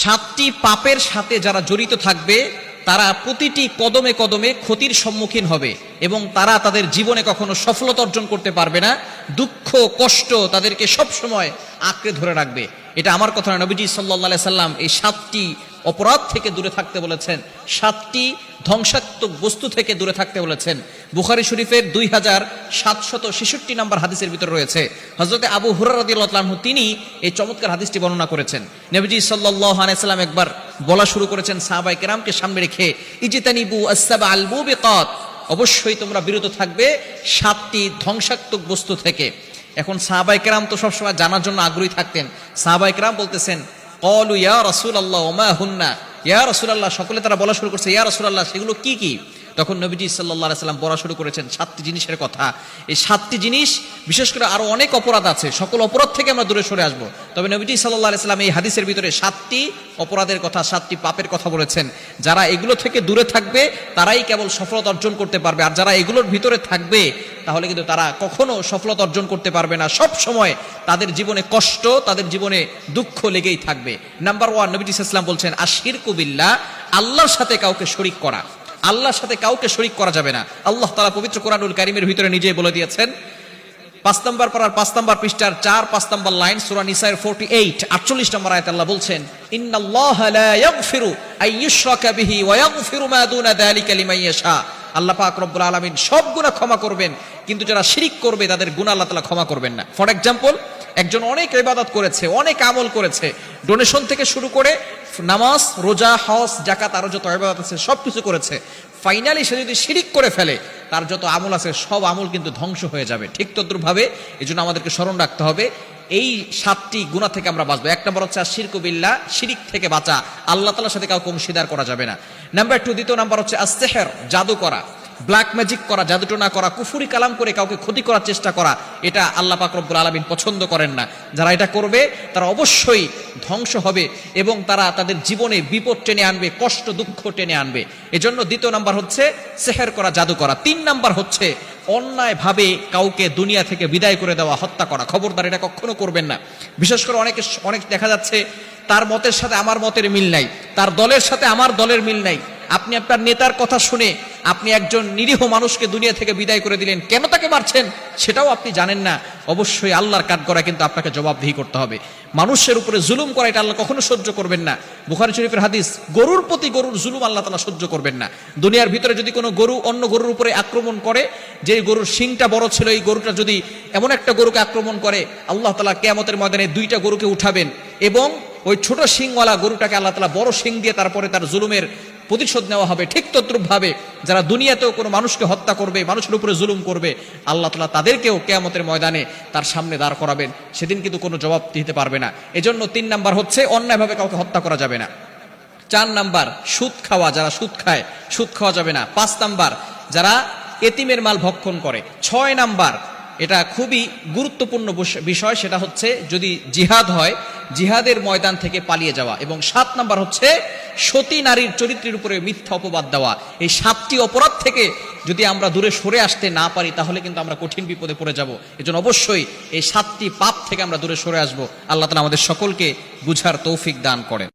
সাতটি পাপের সাথে যারা জড়িত থাকবে, তারা প্রতিটি কদমে কদমে ক্ষতির সম্মুখীন হবে এবং তারা তাদের জীবনে কখনো সফলতা অর্জন করতে পারবে না। দুঃখ, কষ্ট তাদেরকে সব সময় আঁকড়ে ধরে রাখবে। এটা আমার কথা নয়। নবীজি সাল্লাহ সাল্লাম এই সাতটি অপরাধ থেকে দূরে থাকতে বলেছেন। সাতটি ধ্বংসাত্মক বস্তু থেকে দূরে থাকতে বলেছেন। বুখারি শরীফের দুই হাজার সাতশত ছেষট্টি নম্বর হাদিসের ভিতরে রয়েছে হজরতে আবু হুরারদিল্লাহু তিনি এই চমৎকার হাদিসটি বর্ণনা করেছেন। নবীজি সাল্লাহ আলাইসাল্লাম একবার বলা শুরু করেছেন সাহাবাই কেরামকে সামনে রেখে, ইজিতানিবু আসাবা আলবু বেকত অবশ্যই তোমরা বিরত থাকবে সাতটি ধ্বংসাত্মক বস্তু থেকে। এখন সাহাবাই কেরাম তো সবসময় জানার জন্য আগ্রহী থাকতেন। সাহাবাই কেরাম বলতেছেন, কলু ইয়া রসুল আল্লাহ ওমা হুন্না? ইয়া রসুল আল্লাহ সকলে তারা বলা শুরু করছে, ইয়া রসুল আল্লাহ সেগুলো কি কি? তখন নবীজি সাল্লাহ সাল্লাম বলা শুরু করেছেন সাতটি জিনিসের কথা। এই সাতটি জিনিস, বিশেষ করে আরও অনেক অপরাধ আছে, সকল অপরাধ থেকে আমরা দূরে সরে আসব। তবে নবীজি সাল্লাহ সাল্লাম এই হাদিসের ভিতরে সাতটি অপরাধের কথা, সাতটি পাপের কথা বলেছেন। যারা এগুলো থেকে দূরে থাকবে, তারাই কেবল সফলতা অর্জন করতে পারবে। আর যারা এগুলোর ভিতরে থাকবে, তাহলে কিন্তু তারা কখনো সফলতা অর্জন করতে পারবে না। সব সময় তাদের জীবনে কষ্ট, তাদের জীবনে দুঃখ লেগেই থাকবে। নাম্বার ওয়ান, নবীজি ইসলাম বলছেন আশির কুবিল্লা আল্লাহর সাথে কাউকে শরিক করা। আল্লাহর সাথে কাউকে শরিক করা যাবে না। আল্লাহ তালা পবিত্র কোরআনুল কারিমের ভিতরে নিজেই বলে দিয়েছেন, পাঁচ নম্বর পড়ার পাঁচ নম্বর পৃষ্ঠার চার, পাঁচ নম্বর লাইন, সুরা নিসাইর ফোরটি এইট আটচল্লিশ নম্বর আয়াত আল্লাহ বলছেন আল্লাহ পাক রব্বুল আলামিন সব গুনাহ ক্ষমা করবেন, কিন্তু যারা শিরিক করবে তাদের গুনাহ আল্লাহ তাআলা ক্ষমা করবেন না। ফর এক্সাম্পল একজন অনেক ইবাদত করেছে, অনেক আমল করেছে। ডোনেশন থেকে শুরু করে নামাজ, রোজা, হজ জাকাত আরও যত ইবাদত আছে সব কিছু করেছে। ফাইনালি সে যদি শিরিক করে ফেলে, তার যত আমল আছে, সব আমল কিন্তু ধ্বংস হয়ে যাবে। ঠিক তদ্রুপভাবে এই জন্য আমাদেরকে স্মরণ রাখতে হবে, এই সাতটি গুণা থেকে আমরা বাঁচবো। এক নম্বর হচ্ছে শিরকুবিল্লা শিরিক থেকে বাঁচা। আল্লাহ তালার সাথে কাউকে অংশীদার করা যাবে না। নাম্বার টু দ্বিতীয় নাম্বার হচ্ছে আস্তেহের জাদু করা। ব্ল্যাক ম্যাজিক করা জাদুটোনা করা, কুফুরি কালাম করে কাউকে ক্ষতি করার চেষ্টা করা, এটা আল্লাহ পাক রব্বুল আলমিন পছন্দ করেন না। যারা এটা করবে, তারা অবশ্যই ধ্বংস হবে এবং তারা তাদের জীবনে বিপদ টেনে আনবে, কষ্ট, দুঃখ টেনে আনবে। এজন্য দ্বিতীয় নাম্বার হচ্ছে সেহের করা, জাদু করা। তিন নাম্বার হচ্ছে অন্যায়ভাবে কাউকে দুনিয়া থেকে বিদায় করে দেওয়া, হত্যা করা। খবরদার এটা কখনো করবেন না। বিশেষ করে অনেকে, অনেক দেখা যাচ্ছে, তার মতের সাথে আমার মতের মিল নাই, তার দলের সাথে আমার দলের মিল নাই। আপনি আপনার নেতার কথা শুনে আপনি একজন নিরীহ মানুষকে দুনিয়া থেকে বিদায় করে দিলেন, কেন তাকে মারছেন? সেটাও আপনি জানেন না। অবশ্যই আল্লাহর কাজ করা কিন্তু আপনাকে জবাবদিহি করতে হবে। মানুষের উপরে জুলুম করা এটা আল্লাহ কখনো সহ্য করবেন না। বুখারি শরীফের হাদিস, গরুর প্রতি গরুর জুলুম আল্লাহ তালা সহ্য করবেন না। দুনিয়ার ভিতরে যদি কোনো গরু অন্য গরুর উপরে আক্রমণ করে, যে গরুর শিংটা বড় ছিল, এই গরুটা যদি এমন একটা গরুকে আক্রমণ করে, আল্লাহ তালা কেয়ামতের ময়দানে দুইটা গরুকে উঠাবেন এবং ওই ছোট শিংওয়ালা গরুটাকে আল্লাহ তালা বড় শিং দিয়ে তারপরে তার জুলুমের প্রতিশোধ নেওয়া হবে, ঠিক তদ্রুপ ভাবে যারা দুনিয়াতেও কোনো মানুষকে হত্যা করবে, মানুষের উপরে জুলুম করবে, আল্লাহ তালা তাদেরকেও কেয়ামতের ময়দানে তার সামনে দাঁড় করাবেন। সেদিন কিন্তু কোনো জবাব দিতে পারবে না। এজন্য তিন নাম্বার হচ্ছে, অন্যায়ভাবে কাউকে হত্যা করা যাবে না। চার নাম্বার, সুদ খাওয়া, যারা সুদ খায়, সুদ খাওয়া যাবে না। পাঁচ নাম্বার, যারা এতিমের মাল ভক্ষণ করে। ছয় নাম্বার এটা খুবই গুরুত্বপূর্ণ বিষয়, সেটা হচ্ছে যদি জিহাদ হয়, জিহাদের ময়দান থেকে পালিয়ে যাওয়া এবং সাত নাম্বার হচ্ছে সতী নারীর চরিত্রের উপরে মিথ্যা অপবাদ দেওয়া। এই সাতটি অপরাধ থেকে যদি আমরা দূরে সরে আসতে না পারি, তাহলে কিন্তু আমরা কঠিন বিপদে পড়ে যাব। এজন্য অবশ্যই এই সাতটি পাপ থেকে আমরা দূরে সরে আসব। আল্লাহ তালা আমাদের সকলকে বুঝার তৌফিক দান করেন।